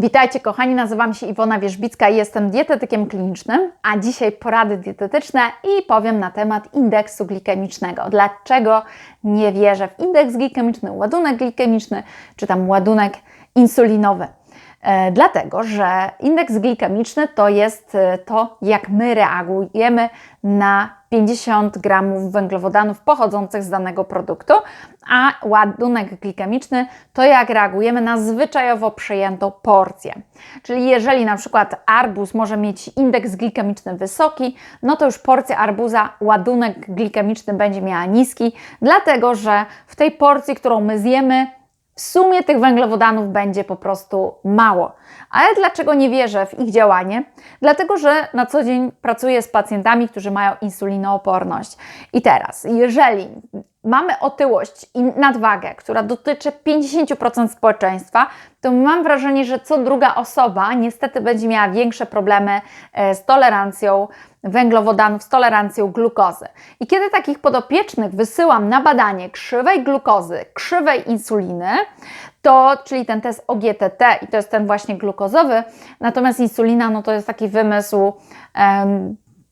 Witajcie kochani, nazywam się Iwona Wierzbicka i jestem dietetykiem klinicznym, a dzisiaj porady dietetyczne i powiem na temat indeksu glikemicznego. Dlaczego nie wierzę w indeks glikemiczny, ładunek glikemiczny, czy tam ładunek insulinowy? E, dlatego, że indeks glikemiczny to jest e, to, jak my reagujemy na 50 gramów węglowodanów pochodzących z danego produktu, a ładunek glikemiczny to jak reagujemy na zwyczajowo przyjętą porcję. Czyli jeżeli na przykład arbuz może mieć indeks glikemiczny wysoki, no to już porcja arbuza ładunek glikemiczny będzie miała niski, dlatego że w tej porcji, którą my zjemy, w sumie tych węglowodanów będzie po prostu mało. Ale dlaczego nie wierzę w ich działanie? Dlatego, że na co dzień pracuję z pacjentami, którzy mają insulinooporność. I teraz, jeżeli mamy otyłość i nadwagę, która dotyczy 50% społeczeństwa, to mam wrażenie, że co druga osoba niestety będzie miała większe problemy e, z tolerancją węglowodanów, z tolerancją glukozy. I kiedy takich podopiecznych wysyłam na badanie krzywej glukozy, krzywej insuliny, to, czyli ten test OGTT i to jest ten właśnie glukozowy, natomiast insulina no to jest taki wymysł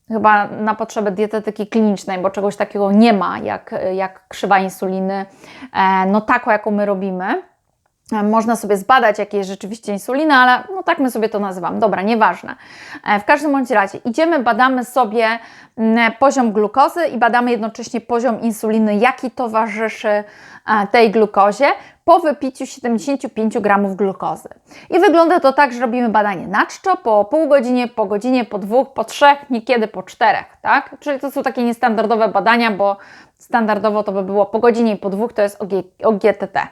chyba na potrzeby dietetyki klinicznej, bo czegoś takiego nie ma jak, jak krzywa insuliny, e, no taką jaką my robimy. E, można sobie zbadać, jakie jest rzeczywiście insulina, ale no tak my sobie to nazywam. Dobra, nieważne. E, w każdym bądź razie idziemy, badamy sobie poziom glukozy i badamy jednocześnie poziom insuliny, jaki towarzyszy e, tej glukozie po wypiciu 75 gramów glukozy. I wygląda to tak, że robimy badanie na czczo po pół godzinie, po godzinie, po dwóch, po trzech, niekiedy po czterech, tak? Czyli to są takie niestandardowe badania, bo standardowo to by było po godzinie i po dwóch, to jest OGTT.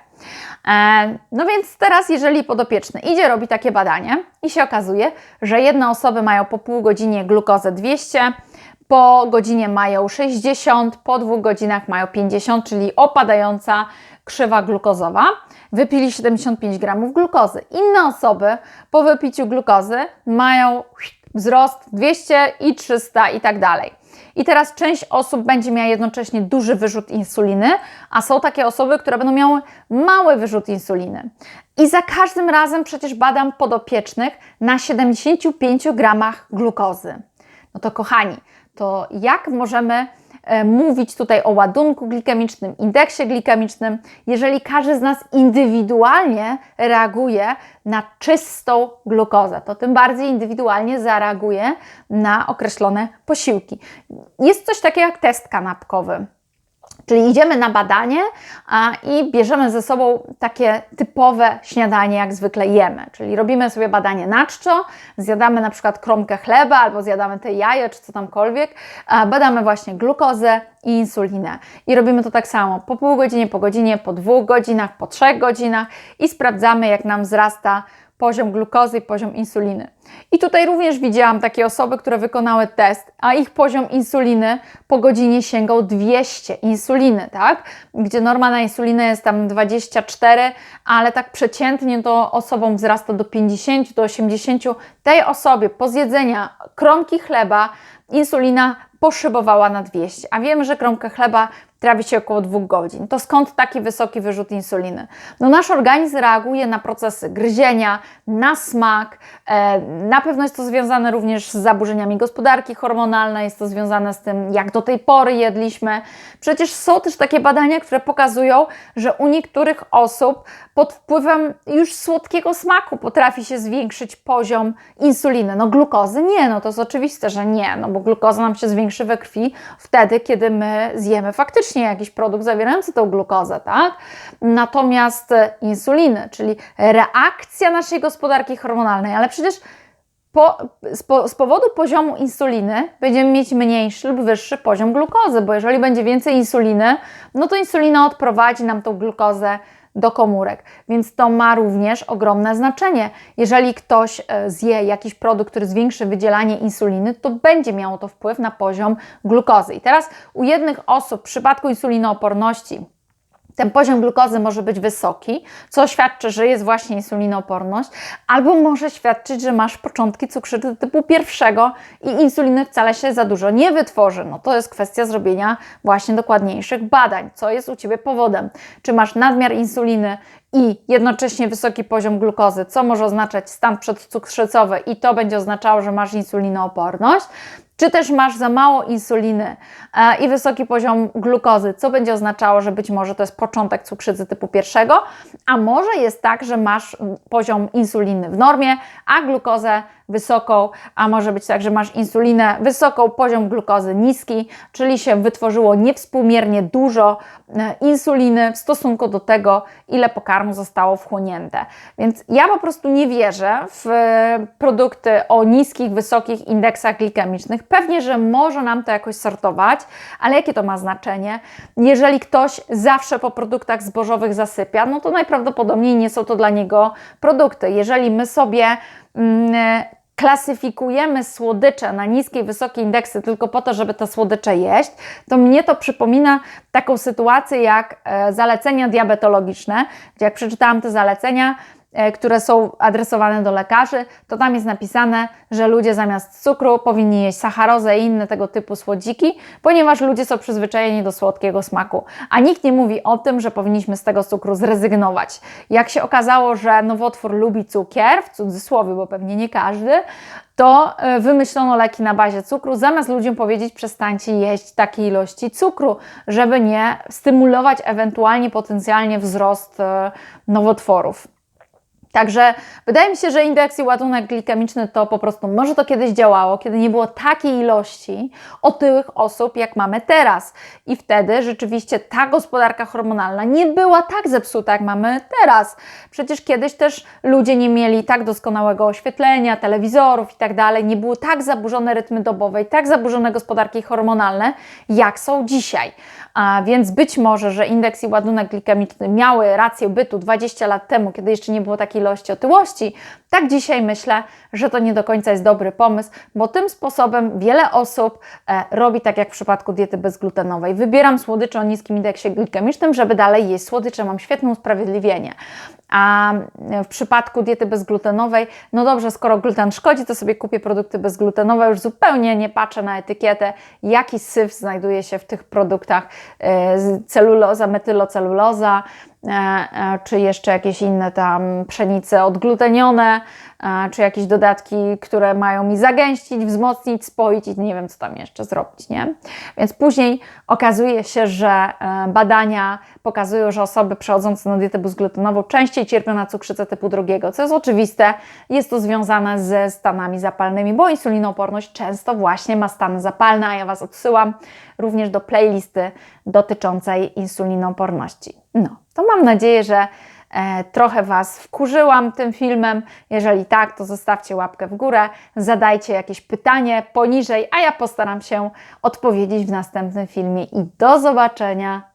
E, no więc teraz, jeżeli podopieczny idzie, robi takie badanie i się okazuje, że jedne osoby mają po pół godzinie glukozę 200, po godzinie mają 60, po dwóch godzinach mają 50, czyli opadająca krzywa glukozowa. Wypili 75 gramów glukozy. Inne osoby po wypiciu glukozy mają wzrost 200 i 300 i tak dalej. I teraz część osób będzie miała jednocześnie duży wyrzut insuliny, a są takie osoby, które będą miały mały wyrzut insuliny. I za każdym razem przecież badam podopiecznych na 75 gramach glukozy. No to kochani, to jak możemy mówić tutaj o ładunku glikemicznym, indeksie glikemicznym, jeżeli każdy z nas indywidualnie reaguje na czystą glukozę, to tym bardziej indywidualnie zareaguje na określone posiłki. Jest coś takiego jak test kanapkowy. Czyli idziemy na badanie a, i bierzemy ze sobą takie typowe śniadanie, jak zwykle jemy. Czyli robimy sobie badanie na czczo, zjadamy na przykład kromkę chleba albo zjadamy te jaje czy co tamkolwiek, a, badamy właśnie glukozę i insulinę. I robimy to tak samo po pół godzinie, po godzinie, po dwóch godzinach, po trzech godzinach i sprawdzamy, jak nam wzrasta poziom glukozy i poziom insuliny. I tutaj również widziałam takie osoby, które wykonały test, a ich poziom insuliny po godzinie sięgał 200 insuliny, tak? Gdzie norma na insulinę jest tam 24, ale tak przeciętnie to osobom wzrasta do 50, do 80. Tej osobie po zjedzenia kromki chleba insulina poszybowała na 200, a wiemy, że kromkę chleba trawi się około 2 godzin. To skąd taki wysoki wyrzut insuliny? No nasz organizm reaguje na procesy gryzienia, na smak, e, na pewno jest to związane również z zaburzeniami gospodarki hormonalnej, jest to związane z tym, jak do tej pory jedliśmy. Przecież są też takie badania, które pokazują, że u niektórych osób pod wpływem już słodkiego smaku potrafi się zwiększyć poziom insuliny. No glukozy nie, no to jest oczywiste, że nie, no bo glukoza nam się zwiększy we krwi wtedy, kiedy my zjemy faktycznie jakiś produkt zawierający tą glukozę, tak? Natomiast insuliny, czyli reakcja naszej gospodarki hormonalnej, ale przecież po, z, po, z, powodu poziomu insuliny będziemy mieć mniejszy lub wyższy poziom glukozy, bo jeżeli będzie więcej insuliny, no to insulina odprowadzi nam tą glukozę do komórek, więc to ma również ogromne znaczenie. Jeżeli ktoś e, zje jakiś produkt, który zwiększy wydzielanie insuliny, to będzie miało to wpływ na poziom glukozy. I teraz u jednych osób w przypadku insulinooporności ten poziom glukozy może być wysoki, co świadczy, że jest właśnie insulinooporność, albo może świadczyć, że masz początki cukrzycy typu pierwszego i insuliny wcale się za dużo nie wytworzy. No to jest kwestia zrobienia właśnie dokładniejszych badań, co jest u Ciebie powodem. Czy masz nadmiar insuliny i jednocześnie wysoki poziom glukozy, co może oznaczać stan przedcukrzycowy i to będzie oznaczało, że masz insulinooporność, czy też masz za mało insuliny e, i wysoki poziom glukozy, co będzie oznaczało, że być może to jest początek cukrzycy typu pierwszego, a może jest tak, że masz poziom insuliny w normie, a glukozę wysoką, a może być tak, że masz insulinę wysoką, poziom glukozy niski, czyli się wytworzyło niewspółmiernie dużo e, insuliny w stosunku do tego, ile pokarmu zostało wchłonięte. Więc ja po prostu nie wierzę w e, produkty o niskich, wysokich indeksach glikemicznych. Pewnie, że może nam to jakoś sortować, ale jakie to ma znaczenie? Jeżeli ktoś zawsze po produktach zbożowych zasypia, no to najprawdopodobniej nie są to dla niego produkty. Jeżeli my sobie mm, klasyfikujemy słodycze na niskie i wysokie indeksy tylko po to, żeby te słodycze jeść, to mnie to przypomina taką sytuację jak e, zalecenia diabetologiczne, gdzie jak przeczytałam te zalecenia, które są adresowane do lekarzy, to tam jest napisane, że ludzie zamiast cukru powinni jeść sacharozę i inne tego typu słodziki, ponieważ ludzie są przyzwyczajeni do słodkiego smaku. A nikt nie mówi o tym, że powinniśmy z tego cukru zrezygnować. Jak się okazało, że nowotwór lubi cukier, w cudzysłowie, bo pewnie nie każdy, to e, wymyślono leki na bazie cukru, zamiast ludziom powiedzieć przestańcie jeść takiej ilości cukru, żeby nie stymulować ewentualnie potencjalnie wzrost e, nowotworów. Także wydaje mi się, że indeks i ładunek glikemiczny to po prostu może to kiedyś działało, kiedy nie było takiej ilości otyłych osób, jak mamy teraz. I wtedy rzeczywiście ta gospodarka hormonalna nie była tak zepsuta, jak mamy teraz. Przecież kiedyś też ludzie nie mieli tak doskonałego oświetlenia, telewizorów i tak dalej, nie były tak zaburzone rytmy dobowe i tak zaburzone gospodarki hormonalne, jak są dzisiaj. A więc być może, że indeks i ładunek glikemiczny miały rację bytu 20 lat temu, kiedy jeszcze nie było takiej ilości otyłości, tak dzisiaj myślę, że to nie do końca jest dobry pomysł, bo tym sposobem wiele osób e, robi tak jak w przypadku diety bezglutenowej. Wybieram słodycze o niskim indeksie glikemicznym, żeby dalej jeść słodycze, mam świetne usprawiedliwienie. A w przypadku diety bezglutenowej, no dobrze, skoro gluten szkodzi, to sobie kupię produkty bezglutenowe, już zupełnie nie patrzę na etykietę, jaki syf znajduje się w tych produktach, e, celuloza, metyloceluloza, E, e, czy jeszcze jakieś inne tam pszenice odglutenione, e, czy jakieś dodatki, które mają mi zagęścić, wzmocnić, spoić i nie wiem, co tam jeszcze zrobić, nie? Więc później okazuje się, że badania pokazują, że osoby przechodzące na dietę bezglutenową częściej cierpią na cukrzycę typu drugiego, co jest oczywiste, jest to związane ze stanami zapalnymi, bo insulinooporność często właśnie ma stany zapalne, a ja Was odsyłam również do playlisty dotyczącej insulinooporności. No, to mam nadzieję, że e, trochę Was wkurzyłam tym filmem. Jeżeli tak, to zostawcie łapkę w górę, zadajcie jakieś pytanie poniżej, a ja postaram się odpowiedzieć w następnym filmie. I do zobaczenia